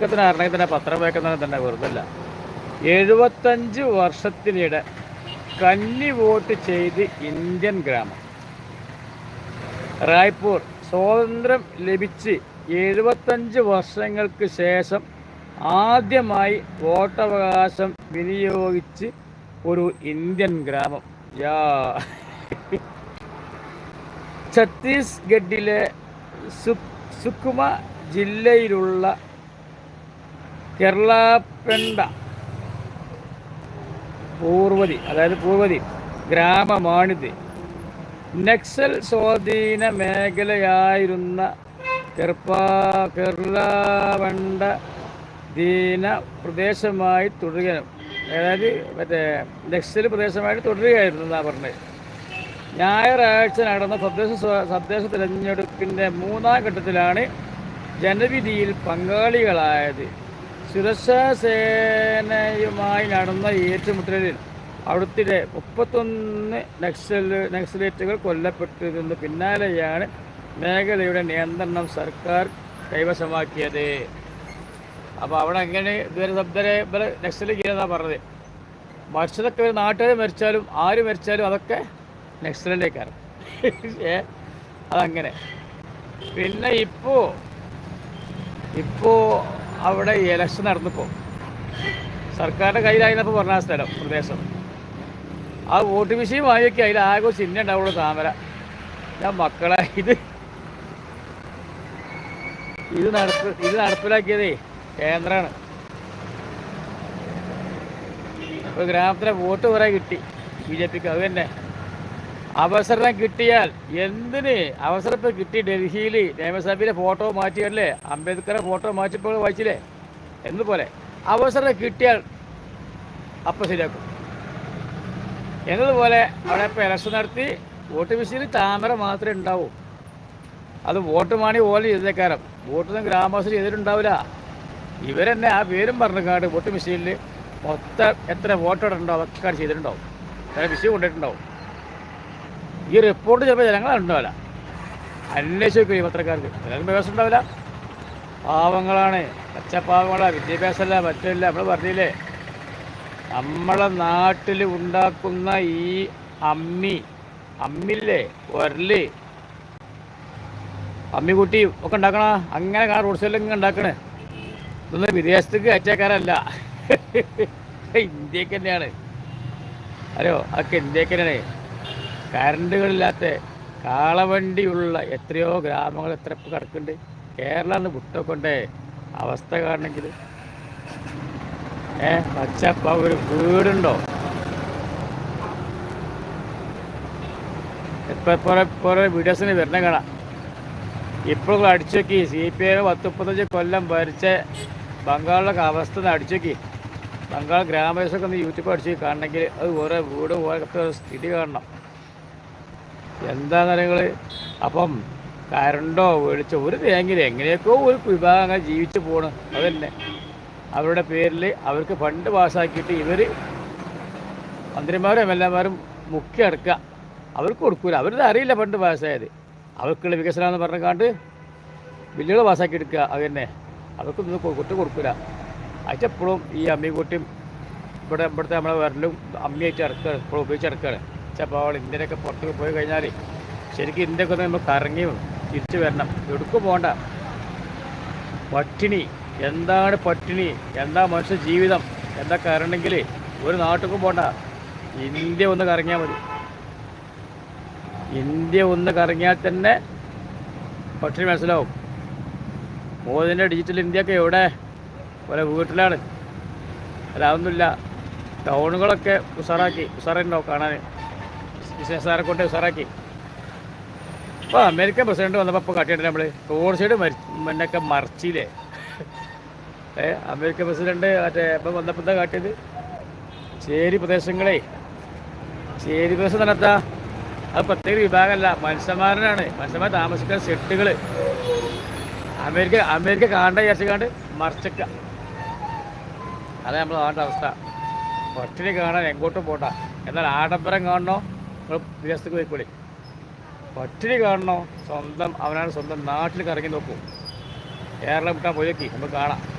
തന്നെ അറിയണമെങ്കിൽ തന്നെ പത്രം വായിക്കുന്നത് തന്നെ വെറുതല്ല. എഴുപത്തഞ്ച് വർഷത്തിനിടെ കന്നി വോട്ട് ചെയ്ത് ഇന്ത്യൻ ഗ്രാമം. റായ്പൂർ സ്വാതന്ത്ര്യം ലഭിച്ച് എഴുപത്തഞ്ച് വർഷങ്ങൾക്ക് ശേഷം ആദ്യമായി വോട്ടവകാശം വിനിയോഗിച്ച് ഒരു ഇന്ത്യൻ ഗ്രാമം. യാ. ഛത്തീസ്ഗഡിലെ സുക് സുക്മ ജില്ലയിലുള്ള പെണ്ട. പൂർവതി അതായത് പൂർവതി ഗ്രാമമാണിത്. നക്സൽ സ്വാധീന മേഖലയായിരുന്ന കെർപ്പാ കേരളവണ്ട ദീന പ്രദേശമായി തുടരുകയാണ്. അതായത് മറ്റേ നക്സൽ പ്രദേശമായിട്ട് തുടരുകയായിരുന്നു എന്നാണ് പറഞ്ഞത്. ഞായറാഴ്ച നടന്ന തദ്ദേശ തദ്ദേശ തിരഞ്ഞെടുപ്പിന്റെ മൂന്നാം ഘട്ടത്തിലാണ് ജനവിധിയിൽ പങ്കാളികളായത്. സുരക്ഷാ സേനയുമായി നടന്ന ഏറ്റുമുട്ടലിൽ അവിടുത്തെ മുപ്പത്തൊന്ന് നക്സൽ നക്സലേറ്റുകൾ കൊല്ലപ്പെട്ടതിന് പിന്നാലെയാണ് മേഖലയുടെ നിയന്ത്രണം സർക്കാർ കൈവശമാക്കിയത്. അപ്പോൾ അവിടെ എങ്ങനെ ഇതുവരെ ശബ്ദരെ ഇവരെ നക്സൽ ചെയ്യുന്നതാണ് പറഞ്ഞത്? മരിച്ചതൊക്കെ നാട്ടുകാർ മരിച്ചാലും ആര് മരിച്ചാലും അതൊക്കെ നക്സലിലേക്കാണ് അതങ്ങനെ. പിന്നെ ഇപ്പോൾ ഇപ്പോൾ അവിടെ ഇലക്ഷൻ നടന്നപ്പോൾ സർക്കാരിന്റെ കയ്യിലായിരുന്നപ്പോൾ പറഞ്ഞ സ്ഥലം പ്രദേശം. ആ വോട്ട് വിഷയം വാങ്ങിയൊക്കെ അതിൽ ആകെ ചിഹ്നം ഉണ്ടാവുള്ളൂ താമര. ഞാൻ മക്കളെ ഇത് ഇത് നടപ്പ് ഇത് നടപ്പിലാക്കിയതേ കേന്ദ്രമാണ് ഇപ്പോൾ ഗ്രാമത്തിലെ വോട്ട് കുറേ കിട്ടി. ബി ജെ പിക്ക് അത് തന്നെ. അവസരം കിട്ടിയാൽ എന്തിന് അവസരം ഇപ്പോൾ കിട്ടി ഡൽഹിയിൽ നിയമസഭയിലെ ഫോട്ടോ മാറ്റിയല്ലേ? അംബേദ്കറെ ഫോട്ടോ മാറ്റിയപ്പോൾ വായിച്ചില്ലേ? എന്നതുപോലെ അവസരം കിട്ടിയാൽ അപ്പം ശരിയാക്കും. എന്നതുപോലെ അവിടെ ഇപ്പോൾ ഇലക്ഷൻ നടത്തി വോട്ട് മെഷീനിൽ താമര മാത്രമേ ഉണ്ടാവൂ. അത് വോട്ട് മാണി പോലെ ചെയ്തേക്കാരം. വോട്ടൊന്നും ഗ്രാമവാസി ചെയ്തിട്ടുണ്ടാവില്ല. ഇവരെന്നെ ആ പേരും പറഞ്ഞിക്കാണ്ട് വോട്ട് മെഷീനിൽ മൊത്തം എത്ര വോട്ടോടെ ഉണ്ടാവും അതൊക്കെ ചെയ്തിട്ടുണ്ടാവും. ചില വിഷയം കൊണ്ടിട്ടുണ്ടാവും ഈ റിപ്പോർട്ട് ചിലപ്പോൾ ജനങ്ങളുണ്ടാവില്ല അന്വേഷിച്ച് അന്വേഷിക്കും ഈ പത്രക്കാർക്ക്. എല്ലാവരും വ്യവസ്ഥ ഉണ്ടാവില്ല പാവങ്ങളാണ്. പച്ചപ്പാവങ്ങളാണ് വിദ്യാഭ്യാസമല്ല മറ്റല്ല നമ്മൾ പറഞ്ഞില്ലേ? നമ്മളെ നാട്ടിൽ ഉണ്ടാക്കുന്ന ഈ അമ്മി അമ്മില്ലേ? ഉരൽ. അമ്മിക്കുട്ടി ഒക്കെ ഉണ്ടാക്കണ? അങ്ങനെ കാണാൻ റോഡ് സൈഡിൽ ഉണ്ടാക്കണേ. ഇതൊന്നും വിദേശത്തേക്ക് അയച്ചേക്കാരല്ല ഇന്ത്യയ്ക്ക് തന്നെയാണ്. അറിയോ അതൊക്കെ ഇന്ത്യയ്ക്ക് തന്നെയാണ്. കറണ്ടുകളില്ലാത്ത കാളവണ്ടിയുള്ള എത്രയോ ഗ്രാമങ്ങൾ എത്ര കിടക്കുന്നുണ്ട്? കേരളം എന്ന് വിട്ടൊക്കൊണ്ടേ. അവസ്ഥ കാണണമെങ്കിൽ ഏ പച്ചപ്പ ഒരു വീടുണ്ടോ? കുറെ കുറെ വീഡിയോസിന് വരണ കാണാം. ഇപ്പോൾ അടിച്ചു സി പി ഐ പത്ത് മുപ്പത്തഞ്ച് കൊല്ലം ഭരിച്ച ബംഗാളിലൊക്കെ അവസ്ഥ ഒന്ന് അടിച്ചു ബംഗാൾ ഗ്രാമവേശമൊക്കെ ഒന്ന് യൂട്യൂബ് അടിച്ച് കാണണമെങ്കിൽ അത് ഓരോ വീടും ഓരോ സ്ഥിതി കാണണം. എന്താ നിങ്ങൾ അപ്പം കരണ്ടോ വെളിച്ചോ ഒരു തേങ്ങിൽ എങ്ങനെയൊക്കെയോ ഒരു വിഭാഗം അങ്ങനെ ജീവിച്ചു പോണ്. അതന്നെ. അവരുടെ പേരിൽ അവർക്ക് ഫണ്ട് പാസ്സാക്കിയിട്ട് ഇവർ മന്ത്രിമാരും എം എൽ എമാരും മുക്കി അടക്കുക. അവർക്ക് കൊടുക്കൂല. അവരിത് അറിയില്ല ഫണ്ട് പാസ്സായത് അവർക്കുള്ള വികസനം എന്ന് പറഞ്ഞാണ്ട് ബില്ലുകൾ പാസ്സാക്കി എടുക്കുക. അത് തന്നെ അവർക്കൊന്നും കുറ്റം കൊടുക്കൂല. അയച്ചെപ്പോഴും ഈ അമ്മിക്കുട്ടിയും ഇവിടെ ഇവിടുത്തെ നമ്മളെ വരലും അമ്മിയായിട്ട് ഇറക്കുക എപ്പോഴും ഉപയോഗിച്ച് ഇറക്കുകയാണ് ചിലപ്പോൾ ഇന്ത്യയിലൊക്കെ പുറത്തേക്ക് പോയി കഴിഞ്ഞാൽ ശരിക്കും ഇന്ത്യക്കൊന്ന് നമ്മൾ കറങ്ങി തിരിച്ചു വരണം. എടുക്കു പോകണ്ട പട്ടിണി. എന്താണ് പട്ടിണി? എന്താ മനുഷ്യ ജീവിതം? എന്താ അറിയണമെങ്കിൽ ഒരു നാട്ടിലും പോകണ്ട ഇന്ത്യ ഒന്ന് കറങ്ങിയാൽ മതി. ഇന്ത്യ ഒന്ന് കറങ്ങിയാൽ തന്നെ പട്ടിണി മനസ്സിലാവും. മോദിന്റെ ഡിജിറ്റൽ ഇന്ത്യയൊക്കെ എവിടെ? പോലെ വീട്ടിലാണ്. അല്ല അതൊന്നുമില്ല. ടൗണുകളൊക്കെ ഉഷാറാക്കി. ഉഷാറുണ്ടാവും കാണാൻ ബിസിനസ്സുകാരെ കൊണ്ട് ഉഷാറാക്കി അപ്പോൾ അമേരിക്കൻ പ്രസിഡന്റ് വന്നപ്പോൾ ഇപ്പോൾ കാട്ടിയിട്ട് നമ്മൾ റോഡ് സൈഡ് മരി മുന്നൊക്കെ മറിച്ചില്ലേ? ഏ അമേരിക്കൻ പ്രസിഡന്റ് മറ്റേ ഇപ്പം വന്നപ്പോൾ എന്താ കാട്ടിയത്? ചേരി പ്രദേശങ്ങളെ. ചേരി പ്രദേശം തന്നെത്താ അത് പ്രത്യേക വിഭാഗമല്ല മനുഷ്യന്മാരനാണ് മനുഷ്യന്മാർ താമസിക്കുന്ന സെട്ടുകൾ അമേരിക്ക അമേരിക്ക കാണണ്ട വിചാരിച്ചാണ്ട് മറിച്ചക്ക. അതാണ് നമ്മൾ കാണേണ്ട അവസ്ഥ. പട്ടിണി കാണാൻ എങ്ങോട്ടും പോട്ടാ എന്നാൽ ആഡംബരം കാണണോ? വിദേശത്തേക്ക് പോയിക്കൂടി പട്ടിണി കാണണോ? സ്വന്തം അവനാണ് സ്വന്തം നാട്ടിൽ കറങ്ങി നോക്കൂ. കേരളം വിട്ടാൽ പോയേക്ക്. നമുക്ക് കാണാം.